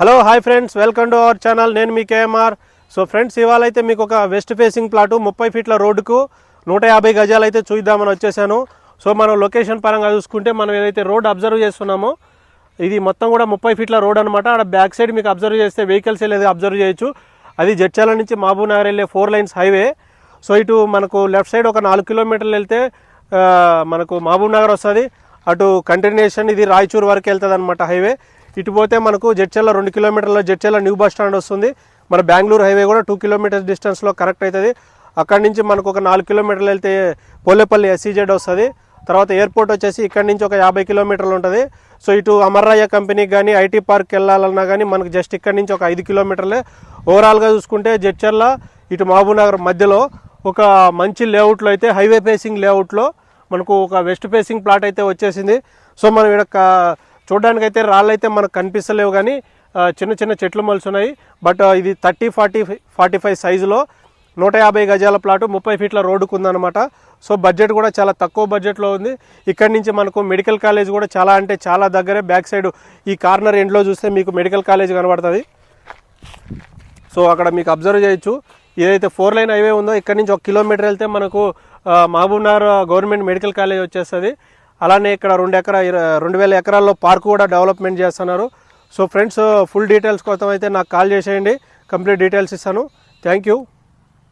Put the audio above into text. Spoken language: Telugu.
Hello hi friends welcome to our channel. నేను మీ కేఎంఆర్. సో ఫ్రెండ్స్ ఇవాళ అయితే మీకు ఒక వెస్ట్ ఫేసింగ్ ప్లాటు ముప్పై ఫీట్ల రోడ్డుకు నూట యాభై గజాలు అయితే చూద్దామని వచ్చేసాను. సో మనం లొకేషన్ పరంగా చూసుకుంటే మనం ఏదైతే రోడ్ అబ్జర్వ్ చేస్తున్నామో ఇది మొత్తం కూడా ముప్పై ఫీట్ల రోడ్ అనమాట అక్కడ బ్యాక్ సైడ్ మీకు అబ్జర్వ్ చేస్తే వెహికల్స్ వెళ్ళేది అబ్జర్వ్ చేయొచ్చు. అది జడ్చాల నుంచి మహబూబ్ నగర్ వెళ్ళే ఫోర్ లైన్స్ హైవే. సో ఇటు మనకు లెఫ్ట్ సైడ్ ఒక నాలుగు కిలోమీటర్లు వెళ్తే మనకు మహబూబ్ నగర్ వస్తుంది. అటు కంటిన్యూషన్ ఇది రాయచూర్ వరకు వెళ్తుంది అనమాట హైవే. ఇటు పోతే మనకు జడ్చల్ల రెండు కిలోమీటర్ల జడ్చల్ల న్యూ బస్ స్టాండ్ వస్తుంది. మన బెంగళూరు హైవే కూడా టూ కిలోమీటర్స్ డిస్టెన్స్లో కరెక్ట్ అవుతుంది. అక్కడి నుంచి మనకు ఒక నాలుగు కిలోమీటర్లు వెళ్తే పోలేపల్లి ఎస్సీజెడ్ వస్తుంది. తర్వాత ఎయిర్పోర్ట్ వచ్చేసి ఇక్కడి నుంచి ఒక యాభై కిలోమీటర్లు ఉంటుంది. సో ఇటు అమర్రాయ కంపెనీకి కానీ ఐటీ పార్క్ వెళ్ళాలన్నా కానీ మనకు జస్ట్ ఇక్కడి నుంచి ఒక ఐదు కిలోమీటర్లే ఓవరాల్గా చూసుకుంటే జడ్చర్ల ఇటు మహబూబ్నగర్ మధ్యలో ఒక మంచి లేఅవుట్లో అయితే హైవే ఫేసింగ్ లేఅవుట్లో మనకు ఒక వెస్ట్ ఫేసింగ్ ప్లాట్ అయితే వచ్చేసింది. సో మనం ఇక్కడ చూడడానికైతే రాళ్ళైతే మనకు కనిపిస్తలేవు కానీ చిన్న చిన్న చెట్లు మలుసున్నాయి. బట్ ఇది థర్టీ ఫార్టీ ఫార్టీ ఫైవ్ సైజులో నూట యాభై గజాల ప్లాటు ముప్పై ఫీట్ల రోడ్డుకు ఉందన్నమాట సో బడ్జెట్ కూడా చాలా తక్కువ బడ్జెట్లో ఉంది. ఇక్కడి నుంచి మనకు మెడికల్ కాలేజ్ కూడా చాలా అంటే చాలా దగ్గరే బ్యాక్ సైడ్ ఈ కార్నర్ ఎండ్లో చూస్తే మీకు మెడికల్ కాలేజ్ కనబడుతుంది. సో అక్కడ మీకు అబ్జర్వ్ చేయొచ్చు. ఏదైతే ఫోర్ లైన్ హైవే ఉందో ఇక్కడ నుంచి ఒక కిలోమీటర్ వెళ్తే మనకు Mahabubnagar Mahabub Nagar government medical college వచ్చేస్తుంది. అలానే ఇక్కడ రెండు ఎకరా రెండు వేల ఎకరాల్లో పార్క్ కూడా డెవలప్మెంట్ చేస్తున్నారు. సో ఫ్రెండ్స్ ఫుల్ డీటెయిల్స్ కోసం అయితే నాకు కాల్ చేసేయండి. కంప్లీట్ డీటెయిల్స్ ఇస్తాను. Thank you.